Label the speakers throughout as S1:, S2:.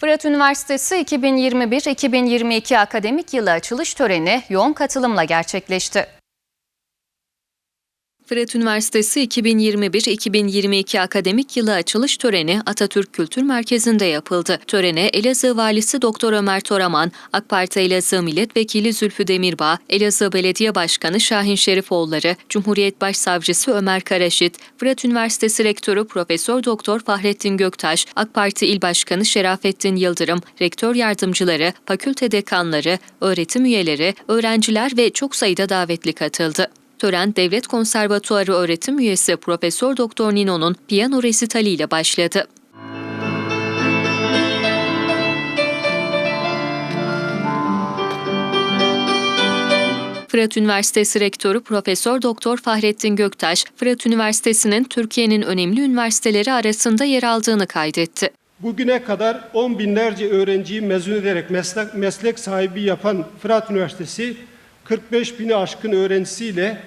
S1: Fırat Üniversitesi 2021-2022 akademik yılı açılış töreni yoğun katılımla gerçekleşti. Fırat Üniversitesi 2021-2022 akademik yılı açılış töreni Atatürk Kültür Merkezi'nde yapıldı. Törene Elazığ Valisi Doktor Ömer Toraman, AK Parti Elazığ Milletvekili Zülfü Demirbağ, Elazığ Belediye Başkanı Şahin Şerifoğulları, Cumhuriyet Başsavcısı Ömer Karaşit, Fırat Üniversitesi Rektörü Profesör Doktor Fahrettin Göktaş, AK Parti İl Başkanı Şerafettin Yıldırım, rektör yardımcıları, fakülte dekanları, öğretim üyeleri, öğrenciler ve çok sayıda davetli katıldı. Tören Devlet Konservatuarı öğretim üyesi Profesör Doktor Nino'nun piyano resitali ile başladı. Fırat Üniversitesi Rektörü Profesör Doktor Fahrettin Göktaş, Fırat Üniversitesi'nin Türkiye'nin önemli üniversiteleri arasında yer aldığını kaydetti.
S2: Bugüne kadar on binlerce öğrenciyi mezun ederek meslek, meslek sahibi yapan Fırat Üniversitesi, 45 bini aşkın öğrencisiyle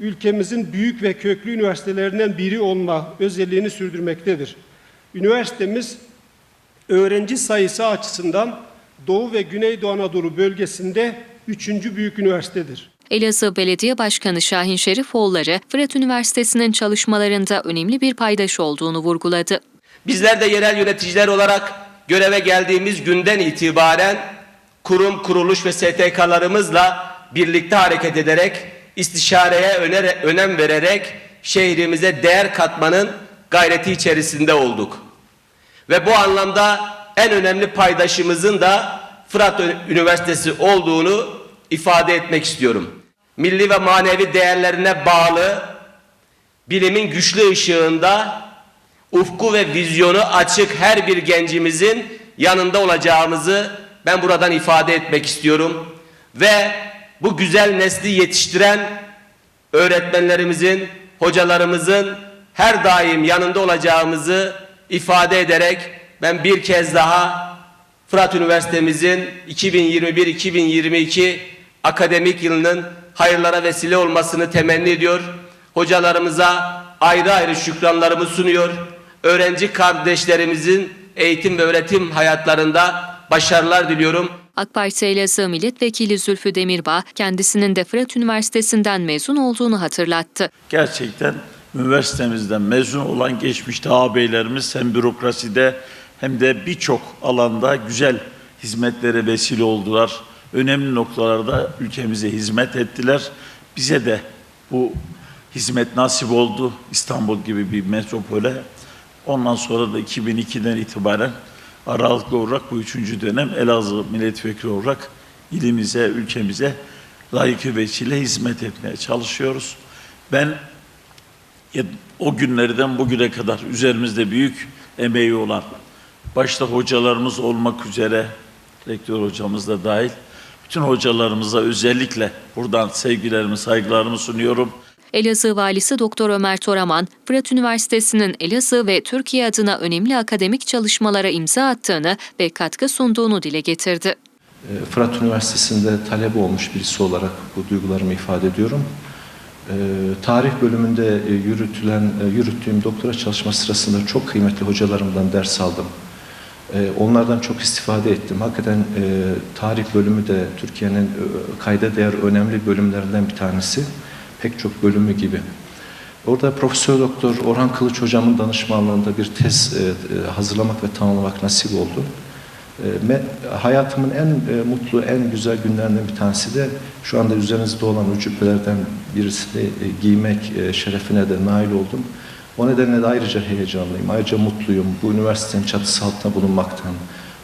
S2: ülkemizin büyük ve köklü üniversitelerinden biri olma özelliğini sürdürmektedir. Üniversitemiz öğrenci sayısı açısından Doğu ve Güneydoğu Anadolu bölgesinde üçüncü büyük üniversitedir.
S1: Elazığ Belediye Başkanı Şahin Şerifoğulları, Fırat Üniversitesi'nin çalışmalarında önemli bir paydaş olduğunu vurguladı.
S3: Bizler de yerel yöneticiler olarak göreve geldiğimiz günden itibaren kurum, kuruluş ve STK'larımızla birlikte hareket ederek, istişareye önere, önem vererek şehrimize değer katmanın gayreti içerisinde olduk. Ve bu anlamda en önemli paydaşımızın da Fırat Üniversitesi olduğunu ifade etmek istiyorum. Milli ve manevi değerlerine bağlı bilimin güçlü ışığında ufku ve vizyonu açık her bir gencimizin yanında olacağımızı ben buradan ifade etmek istiyorum. Ve bu güzel nesli yetiştiren öğretmenlerimizin, hocalarımızın her daim yanında olacağımızı ifade ederek ben bir kez daha Fırat Üniversitemizin 2021-2022 akademik yılının hayırlara vesile olmasını temenni ediyor. Hocalarımıza ayrı ayrı şükranlarımı sunuyor. Öğrenci kardeşlerimizin eğitim ve öğretim hayatlarında başarılar diliyorum.
S1: AK Parti Elazığ Milletvekili Zülfü Demirbağ, kendisinin de Fırat Üniversitesi'nden mezun olduğunu hatırlattı.
S4: Gerçekten üniversitemizden mezun olan geçmişte ağabeylerimiz hem bürokraside hem de birçok alanda güzel hizmetlere vesile oldular. Önemli noktalarda ülkemize hizmet ettiler. Bize de bu hizmet nasip oldu İstanbul gibi bir metropole. Ondan sonra da 2002'den itibaren aralıklı olarak bu üçüncü dönem Elazığ milletvekili olarak ilimize, ülkemize layık vesile hizmet etmeye çalışıyoruz. Ben o günlerden bugüne kadar üzerimizde büyük emeği olan başta hocalarımız olmak üzere rektör hocamız da dahil bütün hocalarımıza özellikle buradan sevgilerimi, saygılarımı sunuyorum.
S1: Elazığ Valisi Doktor Ömer Toraman, Fırat Üniversitesi'nin Elazığ ve Türkiye adına önemli akademik çalışmalara imza attığını ve katkı sunduğunu dile getirdi.
S5: E, Fırat Üniversitesi'nde talep olmuş birisi olarak bu duygularımı ifade ediyorum. E, Tarih bölümünde e, yürütülen, e, yürüttüğüm doktora çalışma sırasında çok kıymetli hocalarımdan ders aldım. E, Onlardan çok istifade ettim. Hakikaten e, tarih bölümü de Türkiye'nin kayda değer önemli bölümlerinden bir tanesi. Pek çok bölümü gibi. Orada Profesör Doktor Orhan Kılıç hocamın danışmanlığında bir tez e, e, hazırlamak ve tamamlamak nasip oldu. E, hayatımın en mutlu, en güzel günlerinden bir tanesi de şu anda üzerinizde olan o cübbelerden birisini giymek şerefine de nail oldum. O nedenle de ayrıca heyecanlıyım, ayrıca mutluyum. Bu üniversitenin çatısı altında bulunmaktan,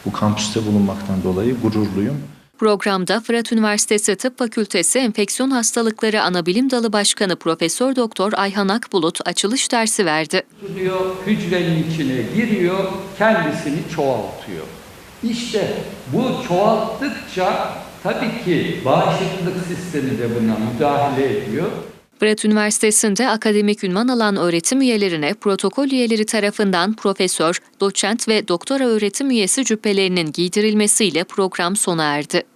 S5: bu kampüste bulunmaktan dolayı gururluyum.
S1: Programda Fırat Üniversitesi Tıp Fakültesi Enfeksiyon Hastalıkları Anabilim Dalı Başkanı Profesör Doktor Ayhan Akbulut açılış dersi verdi.
S6: tutuyor, hücrenin içine giriyor, kendisini çoğaltıyor. İşte bu çoğalttıkça tabii ki bağışıklık sistemi de buna müdahale ediyor.
S1: Fırat Üniversitesi'nde akademik ünvan alan öğretim üyelerine protokol üyeleri tarafından profesör, doçent ve doktora öğretim üyesi cübbelerinin giydirilmesiyle program sona erdi.